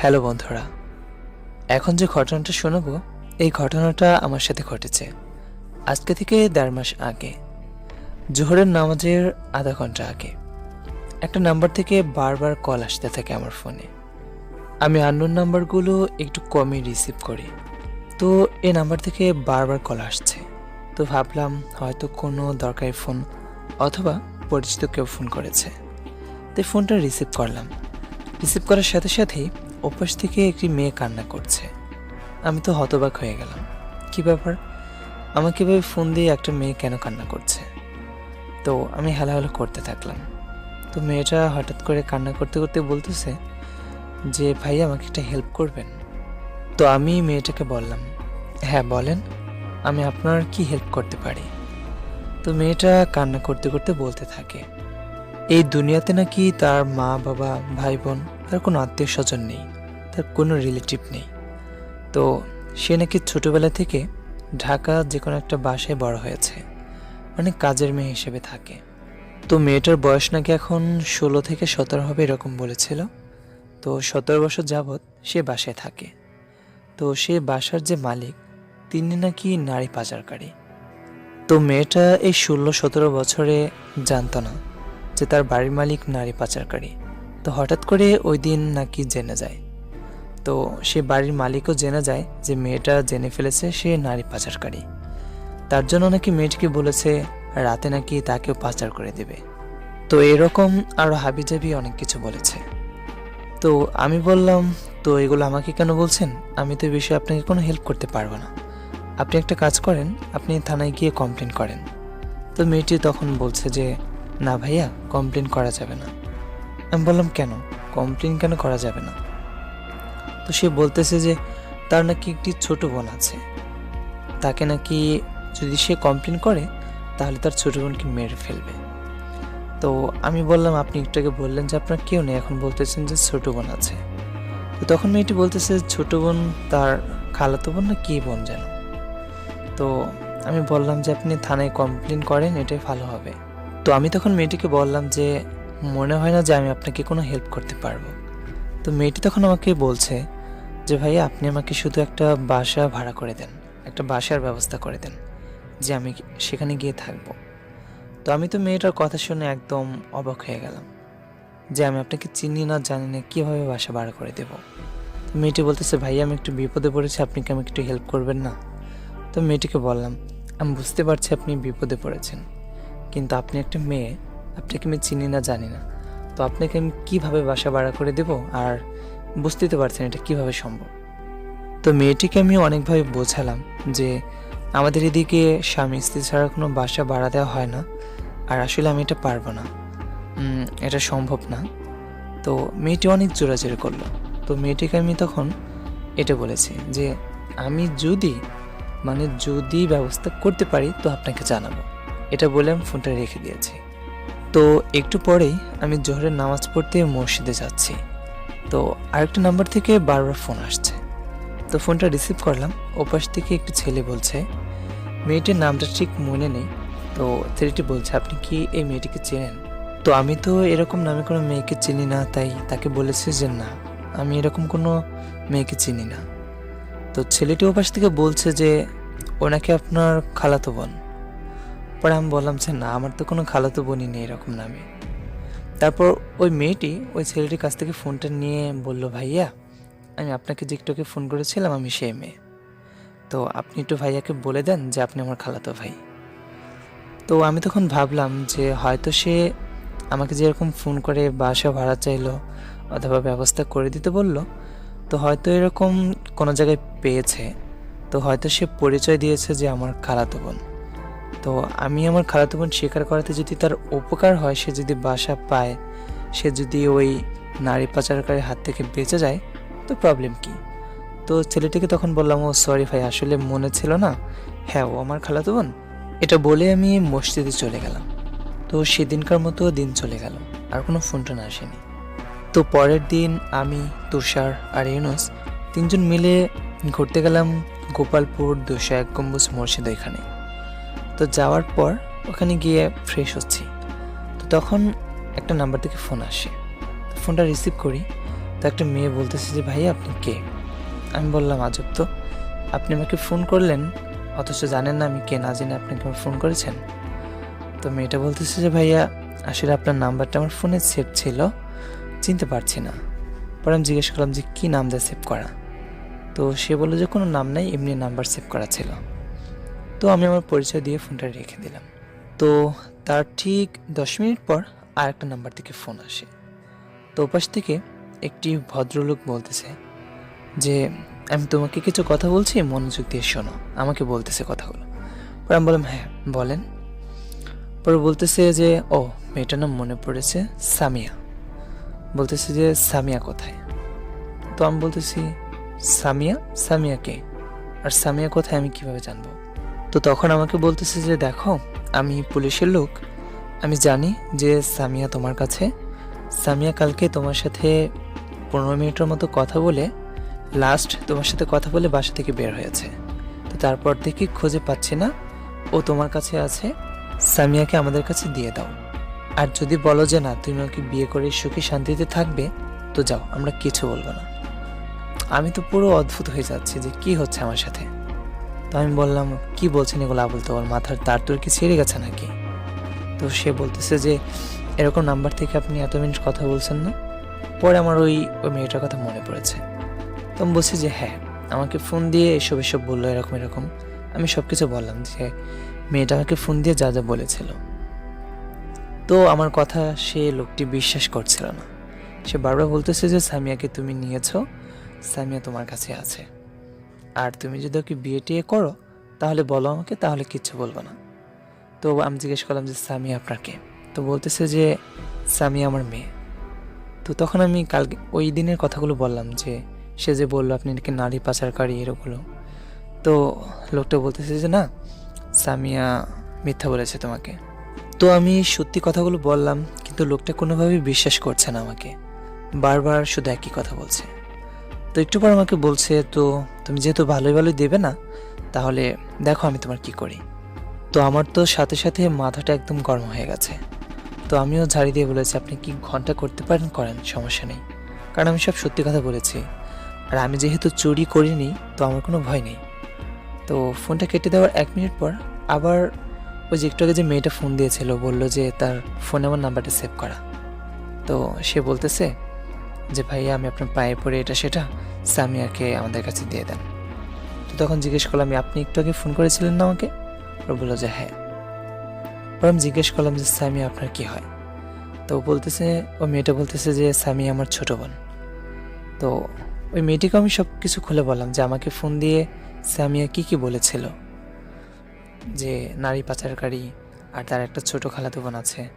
Hello বন্ধুরা, এখন যে ঘটনাটা শোনাবো, এই ঘটনাটা আমার সাথে ঘটেছে। আজকে থেকে দেড় মাস আগে, জোহরের নামাজের আধা ঘণ্টা আগে। একটা নাম্বার থেকে বারবার কল আসতে থাকে আমার ফোনে। আমি আননোন নাম্বারগুলো একটু কমই রিসিভ করি। তো এই নাম্বার থেকে বারবার কল আসছে। তো ভাবলাম হয়তো কোনো দরকারি ফোন অথবা পরিচিত কেউ ফোন করেছে। তাই ফোনটা রিসিভ করলাম। রিসিভ করার সাথে সাথেই ওপাশ থেকে একটি মেয়ে কান্না করছে। আমি তো হতবাক হয়ে গেলাম। কি ব্যাপার? আমাকে এভাবে ফোন দিয়ে একটা মেয়ে কেন কান্না করছে? তো আমি হেলাহেলা করতে থাকলাম। তো মেয়েটা হঠাৎ করে কান্না করতে করতে বলতেছে যে ভাই আমাকে একটা হেল্প করবেন? তো আমি মেয়েটাকে বললাম হ্যাঁ বলেন, আমি আপনার কি হেল্প করতে পারি? তো মেয়েটা কান্না করতে করতে বলতে থাকে, এই দুনিয়াতে নাকি তার মা বাবা ভাই বোন তার কোনো আত্মীয় স্বজন নেই, তার কোনো রিলেটিভ নেই। তো সে নাকি ছোটোবেলা থেকে ঢাকা যে কোনো একটা বাসায় বড় হয়েছে মানে কাজের মেয়ে হিসেবে থাকে। তো মেয়েটার বয়স নাকি এখন ষোলো থেকে সতেরো হবে এরকম বলেছিল। তো সতেরো বছর যাবৎ সে বাসায় থাকে। তো সে বাসার যে মালিক, তিনি নাকি নারী পাচারকারী। তো মেয়েটা এই ষোলো সতেরো বছরে জানত না যে তার বাড়ির মালিক নারী পাচারকারী। তো হঠাৎ করে ওই দিন নাকি জেনে যায়। তো সে বাড়ির মালিকও জেনে যায় যে মেয়েটা জেনে ফেলেছে সে নারী পাচারকারী। তার জন্য নাকি মেয়েটিকে বলেছে, রাতে নাকি তাকেও পাচার করে দেবে। তো এরকম আরও হাবিজাবি অনেক কিছু বলেছে। তো আমি বললাম, তো এগুলো আমাকে কেন বলছেন? আমি তো বিষয়ে আপনাকে কোনো হেল্প করতে পারব না। আপনি একটা কাজ করেন, আপনি থানায় গিয়ে কমপ্লেন করেন। তো মেয়েটি তখন বলছে যে, না ভাইয়া, কমপ্লেন করা যাবে না। আমি বললাম, কেন? কমপ্লেন কেন করা যাবে না? তো সে বলতেছে যে, তার নাকি একটি ছোট বোন আছে। তাকে নাকি যদি সে কমপ্লেন করে, তাহলে তার ছোট বোনকে মেরে ফেলবে। তো আমি বললাম, আপনি একটু আগে বললেন যে আপনার কেউ নেই, এখন বলতেছেন যে ছোট বোন আছে। তো তখন মেয়েটি বলতেছে, ছোট বোন তার খালাতো বোন না কি বোন যেন? তো আমি বললাম যে, আপনি থানায় কমপ্লেন করেন, এটাই ভালো হবে। তো আমি তখন মেয়েটিকে বললাম যে মনে হয় না যে আমি আপনাকে কোনো হেল্প করতে পারব। তো মেয়েটি তখন আমাকে বলছে যে, ভাইয়া, আপনি আমাকে শুধু একটা বাসা ভাড়া করে দেন, একটা বাসার ব্যবস্থা করে দেন, যে আমি সেখানে গিয়ে থাকব। তো আমি তো মেয়েটার কথা শুনে একদম অবাক হয়ে গেলাম যে, আমি আপনাকে চিনি না, জানি না, কীভাবে বাসা ভাড়া করে দেব? তো মেয়েটি বলতেছে, ভাইয়া, আমি একটু বিপদে পড়েছি, আপনি কি আমাকে একটু হেল্প করবেন না? তো মেয়েটিকে বললাম, আমি বুঝতে পারছি আপনি বিপদে পড়েছেন, কিন্তু আপনি একটা মেয়ে আপনাকে আমি চিনি না, জানি না। তো আপনাকে আমি কীভাবে বাসা ভাড়া করে দেব? আর বুঝতেই তো পারছেন এটা কীভাবে সম্ভব? তো মেয়েটিকে আমি অনেকভাবে বোঝালাম যে আমাদের এদিকে স্বামী স্ত্রী ছাড়া কোনো বাসা ভাড়া দেওয়া হয় না, আর আসলে আমি এটা পারব না। এটা সম্ভব না। তো মেয়েটি অনেক জোরাজোরি করল। তো মেয়েটিকে আমি তখন এটা বলেছি যে আমি যদি মানে যদি ব্যবস্থা করতে পারি তো আপনাকে জানাব। এটা বলে আমি ফোনটা রেখে দিয়েছি। তো একটু পরেই আমি জোহরের নামাজ পড়তে মসজিদে যাচ্ছি। তো আরেকটা নাম্বার থেকে বারবার ফোন আসছে। তো ফোনটা রিসিভ করলাম, ওপাশ থেকে একটি ছেলে বলছে, মেয়েটির নামটা ঠিক মনে নেই। তো ছেলেটি বলছে, আপনি কি এই মেয়েটিকে চেনেন? তো আমি তো এরকম নামে কোনো মেয়েকে চিনি না, তাই তাকে বলেছি যে, না, আমি এরকম কোনো মেয়েকে চিনি না। তো ছেলেটি ওপাশ থেকে বলছে যে ওনাকে আপনার খালাতো বোন। পরে আমি বললাম যে না, আমার তো কোনো খালাতো বোনই নেই এরকম নামে। তারপর ওই মেয়েটি ওই ছেলেটির কাছ থেকে ফোনটা নিয়ে বলল, ভাইয়া, আমি আপনাকে যে একটুকে ফোন করেছিলাম, আমি সেই মেয়ে। তো আপনি একটু ভাইয়াকে বলে দেন যে আপনি আমার খালাতো ভাই। তো আমি তখন ভাবলাম যে হয়তো সে আমাকে যেরকম ফোন করে বাসা ভাড়া চাইলো অথবা ব্যবস্থা করে দিতে বলল, তো হয়তো এরকম কোনো জায়গায় পেয়েছে। তো হয়তো সে পরিচয় দিয়েছে যে আমার খালাতো বোন। তো আমি আমার খালাতো বোন স্বীকার করাতে যদি তার উপকার হয়, সে যদি বাসা পায়, সে যদি ওই নারী পাচারকারীর হাত থেকে বেঁচে যায়, তো প্রবলেম কি? তো ছেলেটিকে তখন বললাম, ও সরি ভাই, আসলে মনে ছিল না। হ্যাঁ ও আমার খালাতো বোন? এটা বলে আমি মসজিদে চলে গেলাম। তো সেদিনকার মতো দিন চলে গেল, আর কোনো ফোন টোন আসেনি। তো পরের দিন আমি, তুষার আর ইউনুস তিনজন মিলে ঘুরতে গেলাম গোপালপুর দুশো এক গম্বুজ মসজিদ এখানে তো যাওয়ার পর ওখানে গিয়ে ফ্রেশ হচ্ছি। তো তখন একটা নাম্বার থেকে ফোন আসে। ফোনটা রিসিভ করি। তো একটা মেয়ে বলতেছে যে, ভাইয়া, আপনি কে? আমি বললাম, আজব তো। আপনি আমাকে ফোন করলেন, অথচ জানেন না আমি কে, না জেনে আপনাকে আমার ফোন করেছেন? তো মেয়েটা বলতেছে যে, ভাইয়া, আসলে আপনার নাম্বারটা আমার ফোনে সেভ ছিল, চিনতে পারছি না। পরে আমি জিজ্ঞেস করলাম যে, কী নাম দিয়ে সেভ করা? তো সে বলল যে, কোনো নাম নাই, এমনি নাম্বার সেভ করা ছিল। তো আমি আমার পরিচয় দিয়ে ফোনটা রেখে দিলাম। তো তার ঠিক দশ মিনিট পর আর একটা নাম্বার থেকে ফোন আসে। তো ওপাশ থেকে একটি ভদ্রলোক বলতেছে যে, আমি তোমাকে কিছু কথা বলছি, মনোযোগ দিয়ে শোনো। আমাকে বলতেছে কথাগুলো। পরে আমি বললাম হ্যাঁ বলেন। পরে বলতেছে যে, ও, মেয়েটার নাম মনে পড়েছে সামিয়া। বলতেছে যে, সামিয়া কোথায়? তো আমি বলতেছি, সামিয়া? সামিয়া কে? আর সামিয়া কোথায় আমি কীভাবে জানব? তো তখন আমাকে বলতেছে যে, দেখো, আমি পুলিশের লোক। আমি জানি যে সামিয়া তোমার কাছে। সামিয়া কালকে তোমার সাথে পনেরো মিনিটের মতো কথা বলে লাস্ট তোমার সাথে কথা বলে বাসা থেকে বের হয়েছে। তো তারপর থেকে খুঁজে পাচ্ছি না। ও তোমার কাছে আছে। সামিয়াকে আমাদের কাছে দিয়ে দাও। আর যদি বলো যে না, তুমি ওকে বিয়ে করে সুখী শান্তিতে থাকবে, তো যাও, আমরা কিছু বলব না। আমি তো পুরো অদ্ভুত হয়ে যাচ্ছি যে কি হচ্ছে আমার সাথে। তো আমি বললাম, কি বলছেন এগুলো আবুল তো মাথার তার তোর কি ছেড়ে গেছে নাকি? তো সে বলতেছে যে, এরকম নাম্বার থেকে আপনি এত মিনিট কথা বলছেন না? পরে আমার ওই ওই মেয়েটার কথা মনে পড়েছে। তো আমি বলছি যে হ্যাঁ আমাকে ফোন দিয়ে এসব এসব বলল এরকম এরকম। আমি সব কিছু বললাম যে, মেয়েটা আমাকে ফোন দিয়ে যা যা বলেছিল। তো আমার কথা সে লোকটি বিশ্বাস করছিল না। সে বারবার বলতেছে যে, সামিয়াকে তুমি নিয়েছো, সামিয়া তোমার কাছে আছে। আর তুমি যদি ওকে বিয়ে টিয়ে করো, তাহলে বলো আমাকে, তাহলে কিচ্ছু বলব না। তো আমি জিজ্ঞেস করলাম যে, সামিয়া আপনাকে তো বলতেছে যে, সামিয়া আমার মেয়ে। তো তখন আমি কালকে ওই দিনের কথাগুলো বললাম যে, সে যে বলল আপনি নাকি নারী পাচারকারী এরগুলো তো লোকটা বলতেছে যে, না, সামিয়া মিথ্যা বলেছে তোমাকে। তো আমি সত্যি কথাগুলো বললাম, কিন্তু লোকটা কোনোভাবেই বিশ্বাস করছে না আমাকে। বারবার শুধু একই কথা বলছে। তো একটু পর আমাকে বলছে, তো তুমি যেহেতু ভালোই ভালোই দেবে না, তাহলে দেখো আমি তোমার কি করি। তো আমার তো সাথে সাথে মাথাটা একদম গরম হয়ে গেছে। তো আমিও ঝাড়ি দিয়ে বলেছি, আপনি কি ঘণ্টা করতে পারেন? করেন, সমস্যা নেই। কারণ আমি সব সত্যি কথা বলেছি। আর আমি যেহেতু চুরি করিনি, তো আমার কোনো ভয় নেই। তো ফোনটা কেটে দেওয়ার এক মিনিট পর আবার ওই যে আগে যে মেয়েটা ফোন দিয়েছিল, বলল যে তার ফোনে আমার নাম্বারটা সেভ করা। তো সে বলতেছে যে ভাইয়া, আমি আপনার পায়ে পড়ে এটা সেটা, সামিয়াকে আমাদের কাছে দিয়ে দেন। তো তখন জিজ্ঞেস করলাম, আপনি একটু আগে ফোন করেছিলেন না আমাকে? ও বলল যে হ্যাঁ। পর আমি জিজ্ঞেস করলাম যে, সামিয়া, আপনার কি হয়? তো বলতেছে, ও মেয়েটা বলতেছে যে, সামিয়া আমার ছোট বোন। তো ওই মেয়েটিকে আমি সব কিছু খুলে বললাম যে, আমাকে ফোন দিয়ে সামিয়া কি কি বলেছিল? যে, নারী পাচারকারী, আর তার একটা ছোট খালাতো বোন আছে।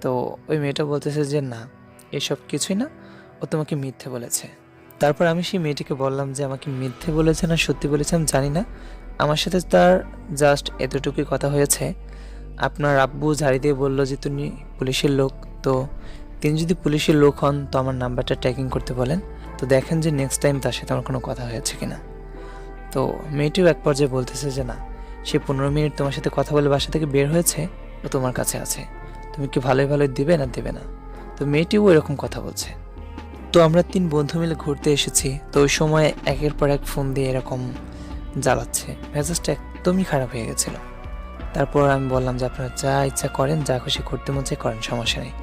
তো ওই মেয়েটা বলতেছে যে, না, এসব কিছুই না। ও তোমাকে মিথ্যে বলেছে। তারপর আমি সেই মেয়েটিকে বললাম যে, আমাকে মিথ্যে বলেছে না সত্যি বলেছে আমি জানি না। আমার সাথে তার জাস্ট এতটুকুই কথা হয়েছে। আপনার আব্বু ঝাড়ি দিয়ে বলল যে, তুমি পুলিশের লোক। তো তিনি যদি পুলিশের লোক হন, তো আমার নাম্বারটা ট্র্যাকিং করতে বলেন। তো দেখেন যে নেক্সট টাইম তার সাথে আমার কোনো কথা হয়েছে কিনা। তো মেয়েটিও এক পর্যায়ে বলতেছে যে, না, সে পনেরো মিনিট তোমার সাথে কথা বলে বাসা থেকে বের হয়েছে, ও তোমার কাছে আছে। তুমি কি ভালোই ভালোই দিবে না দেবে না? তো মেয়েটিও এরকম কথা বলছে। তো আমরা তিন বন্ধু মিলে ঘুরতে এসেছি, তো ওই সময় একের পর এক ফোন দিয়ে এরকম জ্বালাচ্ছে। মেজাজটা একদমই খারাপ হয়ে গেছিল। তারপর আমি বললাম যে, আপনারা যা ইচ্ছা করেন, যা খুশি করতে মন চায় করেন, সমস্যা নেই।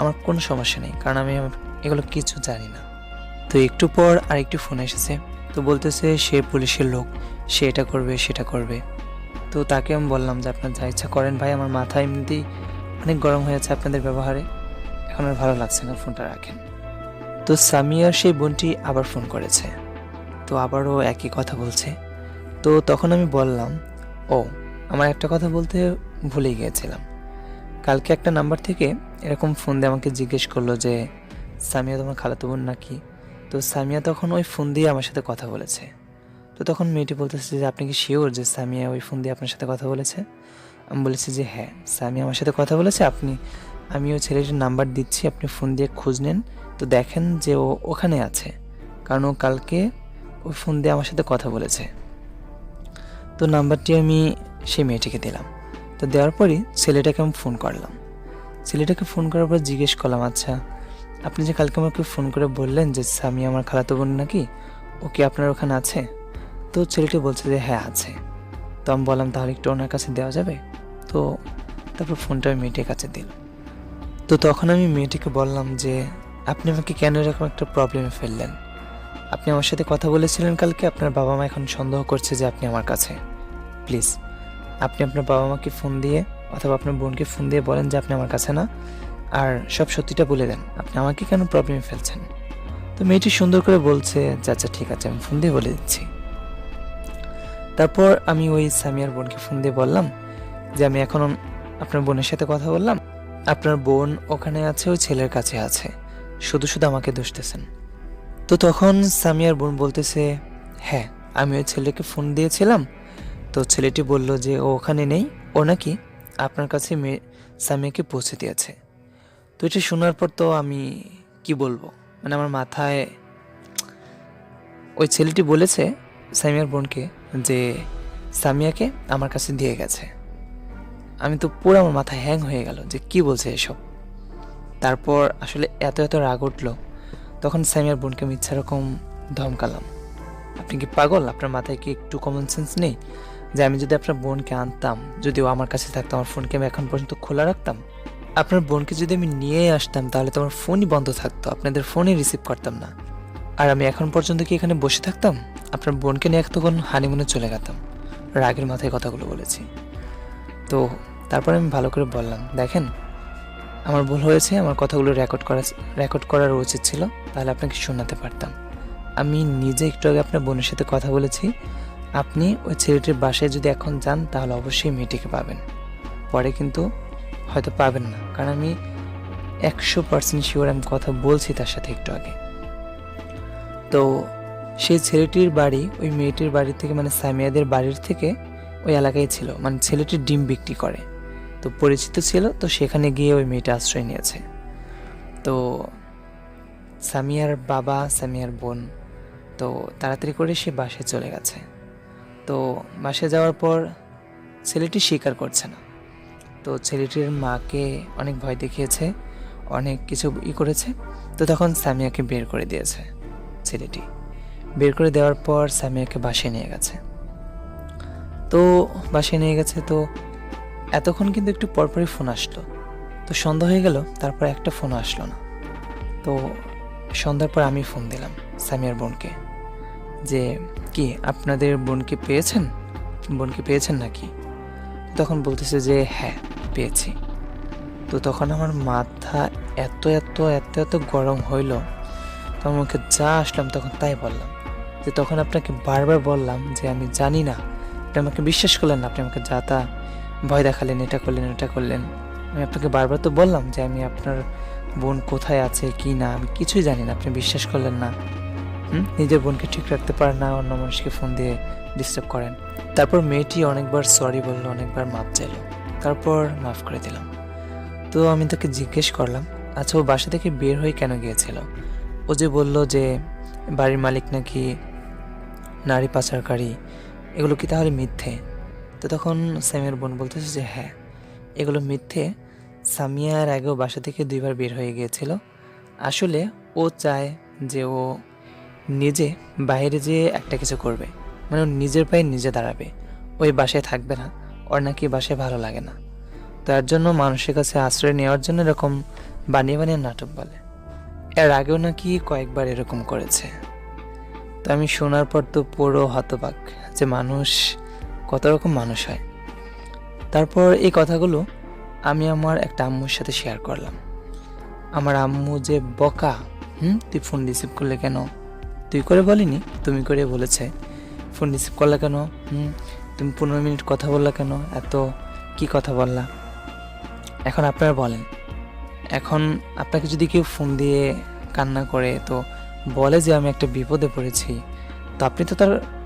আমার কোনো সমস্যা নেই, কারণ আমি এগুলো কিছু জানি না। তো একটু পর আর একটু ফোন এসেছে, তো বলতেছে, সে পুলিশের লোক, সে এটা করবে, সেটা করবে। তো তাকে আমি বললাম যে, আপনার যা ইচ্ছা করেন ভাই, আমার মাথা এমনিতেই অনেক গরম হয়েছে আপনাদের ব্যবহারে। এখন আর ভালো লাগছে না ফোনটা রাখেন। তো সামিয়ার সেই বোনটি আবার ফোন করেছে। তো আবারও একই কথা বলছে। তো তখন আমি বললাম, ও, আমার একটা কথা বলতে ভুলে গিয়েছিলাম। কালকে একটা নাম্বার থেকে এরকম ফোন দিয়ে আমাকে জিজ্ঞেস করল যে, সামিয়া তোমার খালাতো বোন নাকি? তো সামিয়া তখন ওই ফোন দিয়ে আমার সাথে কথা বলেছে। তো তখন মেয়েটি বলতেছে যে, আপনি কি শিওর যে সামিয়া ওই ফোন দিয়ে আপনার সাথে কথা বলেছে? আমি বলেছি যে হ্যাঁ সামিয়া আমার সাথে কথা বলেছে, আপনি আমি ওই ছেলেটির নাম্বার দিচ্ছি, আপনি ফোন দিয়ে খোঁজ নেন। তো দেখেন যে ও ওখানে আছে। কারণ ও কালকে ওই ফোন দিয়ে আমার সাথে কথা বলেছে। তো নাম্বারটি আমি সেই মেয়েটিকে দিলাম। তো দেওয়ার পরই ছেলেটাকে আমি ফোন করলাম। ছেলেটাকে ফোন করার পর জিজ্ঞেস করলাম আচ্ছা আপনি যে কালকে আমাকে ফোন করে বললেন যে স্বামী আমার খালাতো বোন নাকি, ও কি আপনার ওখানে আছে? তো ছেলেটি বলছে যে হ্যাঁ আছে। তো আমি বললাম, তাহলে একটু ওনার কাছে দেওয়া যাবে? তো তারপর ফোনটা আমি মেয়েটির কাছে দিল তো তখন আমি মেয়েটিকে বললাম যে, আপনি আমাকে কেন এরকম একটা প্রবলেমে ফেললেন? আপনি আমার সাথে কথা বলেছিলেন কালকে, আপনার বাবা মা এখন সন্দেহ করছে যে আপনি আমার কাছে। প্লিজ, আপনি আপনার বাবা মাকে ফোন দিয়ে অথবা আপনার বোনকে ফোন দিয়ে বলেন যে আপনি আমার কাছে না। আর সব সত্যিটা বলে দেন, আপনি আমাকে কেন প্রবলেমে ফেলছেন? তো মেয়েটি সুন্দর করে বলছে আচ্ছা ঠিক আছে, আমি ফোন দিয়ে বলে দিচ্ছি। তারপর আমি ওই সামিয়ার বোনকে ফোন দিয়ে বললাম যে, আমি এখন আপনার বোনের সাথে কথা বললাম আপনার বোন ওখানে আছে, ওই ছেলের কাছে আছে। শুধু শুধু আমাকে দোষতেছেন তো তখন সামিয়ার বোন বলতেছে হ্যাঁ আমি ওই ছেলেকে ফোন দিয়েছিলাম। তো ছেলেটি বলল যে, ও ওখানে নেই, ও নাকি আপনার কাছে মেয়ে সামিয়াকে পৌঁছে দিয়েছে। তো এটা শোনার পর তো আমি কি বলব? মানে আমার মাথায় ওই ছেলেটি বলেছে সামিয়ার বোনকে যে, সামিয়াকে আমার কাছে দিয়ে গেছে। আমি তো পুরো আমার মাথা হ্যাং হয়ে গেল যে কি বলছে এসব। তারপর আসলে এত এত রাগ উঠল, তখন স্যামিয়ার বোনকে আমি ইচ্ছা রকম ধমকালাম। আপনি কি পাগল? আপনার মাথায় কি একটু কমন সেন্স নেই? যে আমি যদি আপনার বোনকে আনতাম যদিও আমার কাছে থাকতো, আমার ফোনকে আমি এখন পর্যন্ত খোলা রাখতাম? আপনার বোনকে যদি আমি নিয়ে আসতাম, তাহলে তো আমার ফোনই বন্ধ থাকতো, আপনাদের ফোনই রিসিভ করতাম না। আর আমি এখন পর্যন্ত কি এখানে বসে থাকতাম? আপনার বোনকে নিয়ে তখন হানিমুনে চলে গেতাম। রাগের মাথায় কথাগুলো বলেছি। তো তারপর আমি ভালো করে বললাম, দেখেন, আমার ভুল হয়েছে, আমার কথাগুলো রেকর্ড করা রেকর্ড করার উচিত ছিল, তাহলে আপনাকে শোনাতে পারতাম। আমি নিজে একটু আগে আপনার বোনের সাথে কথা বলেছি। আপনি ওই ছেলেটির বাসায় যদি এখন যান, তাহলে অবশ্যই মেয়েটিকে পাবেন। পরে কিন্তু হয়তো পাবেন না, কারণ আমি একশো পার্সেন্ট শিওর আমি কথা বলছি তার সাথে একটু আগে। তো সেই ছেলেটির বাড়ি, ওই মেয়েটির বাড়ি থেকে মানে সামিয়াদের বাড়ির থেকে, ওই এলাকায় ছিল। মানে ছেলেটি ডিম বিক্রি করে। তো পরিচিত ছিল, তো সেখানে গিয়ে ওই মেয়েটা আশ্রয় নিয়েছে। তো সামিয়ার বাবা, সামিয়ার বোন, তো তাড়াতাড়ি করে সে বাসে চলে গেছে। তো বাসে যাওয়ার পর ছেলেটি স্বীকার করছে না। তো ছেলেটির মাকে অনেক ভয় দেখিয়েছে, অনেক কিছু ই করেছে, তো তখন সামিয়াকে বের করে দিয়েছে ছেলেটি। বের করে দেওয়ার পর সামিয়াকে বাসায় নিয়ে গেছে। তো বাসায় নিয়ে গেছে, তো এতক্ষণ কিন্তু একটু পরপরই ফোন আসলো। তো সন্ধ্যা হয়ে গেল, তারপর একটা ফোন আসলো না। তো সন্ধ্যার পর আমি ফোন দিলাম সামিয়ার বোনকে যে, কি, আপনাদের বোনকে পেয়েছেন? বোনকে পেয়েছেন নাকি? তখন বলতেছে যে হ্যাঁ পেয়েছি। তো তখন আমার মাথা এত এত এত এত গরম হইল। তো আমাকে যা আসলাম তখন তাই বললাম। যে তখন আপনাকে বারবার বললাম যে, আমি জানি না। আপনি আমাকে বিশ্বাস করলেন না। আপনি আমাকে যা তা ভয় দেখালেন, এটা করলেন এটা করলেন। আমি আপনাকে বারবার তো বললাম যে আমি আপনার বোন কোথায় আছে, কি না, আমি কিছুই জানি না, আপনি বিশ্বাস করলেন না। নিজের বোনকে ঠিক রাখতে পারেন না, অন্য মানুষকে ফোন দিয়ে ডিস্টার্ব করেন। তারপর মেয়েটি অনেকবার সরি বলল, অনেকবার মাপ চাইলো। তারপর মাফ করে দিলাম। তো আমি তাকে জিজ্ঞেস করলাম আচ্ছা ও বাসা থেকে বের হয়ে কেন গিয়েছিল? ও যে বলল যে, বাড়ির মালিক নাকি নারী পাচারকারী, এগুলো কি তাহলে মিথ্যে? তো তখন স্যামের বোন বলতেছে যে হ্যাঁ এগুলো মিথ্যে। সামিয়ার আগেও বাসা থেকে দুইবার বের হয়ে গিয়েছিল। আসলে ও চায় যে ও নিজে বাইরে যেয়ে একটা কিছু করবে। মানে ও নিজের পায়ে নিজে দাঁড়াবে। ওই বাসায় থাকবে না। ওর নাকি বাসায় ভালো লাগে না। তার জন্য মানুষের কাছে আশ্রয় নেওয়ার জন্য এরকম বানিয়ে বানিয়ে নাটক বলে। এর আগেও নাকি কয়েকবার এরকম করেছে। তো আমি শোনার পর তো পুরো হতবাক যে মানুষ কত রকম মানুষ হয়। তারপর এই কথাগুলো আমি আমার একটা আম্মুর সাথে শেয়ার করলাম। আমার আম্মু যে বকা, হুম, তুই ফোন রিসিভ করলে কেন? তুই করে বলিনি? তুমি করে বলেছে। ফোন রিসিভ করলে কেন? হুম, তুমি পনেরো মিনিট কথা বললা কেন? এত কি কথা বললা? এখন আপনারা বলেন। এখন আপনাকে যদি কেউ ফোন দিয়ে কান্না করে, তো বলে যে আমি একটা বিপদে পড়েছি, তো আপনি তো তার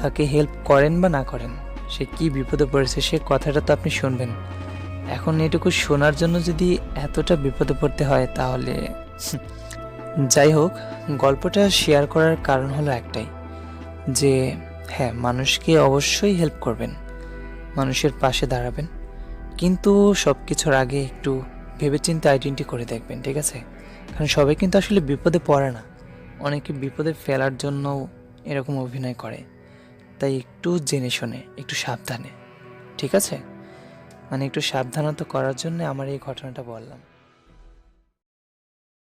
তাকে হেল্প করেন বা না করেন, সে কি বিপদে পড়েছে সে কথাটা তো আপনি শুনবেন। এখন এটুকু শোনার জন্য যদি এতটা বিপদে পড়তে হয় তাহলে যাই হোক, গল্পটা শেয়ার করার কারণ হলো একটাই, যে হ্যাঁ মানুষকে অবশ্যই হেল্প করবেন, মানুষের পাশে দাঁড়াবেন, কিন্তু সব কিছুর আগে একটু ভেবেচিন্তে আইডেন্টি করে দেখবেন, ঠিক আছে? কারণ সবাই কিন্তু আসলে বিপদে পড়ে না, অনেকে বিপদে ফেলার জন্য এরকম অভিনয় করে। তাই একটু জেনে শুনে, একটু সাবধানে, ঠিক আছে? মানে একটু সাবধানতা করার জন্য আমার এই ঘটনাটা বললাম।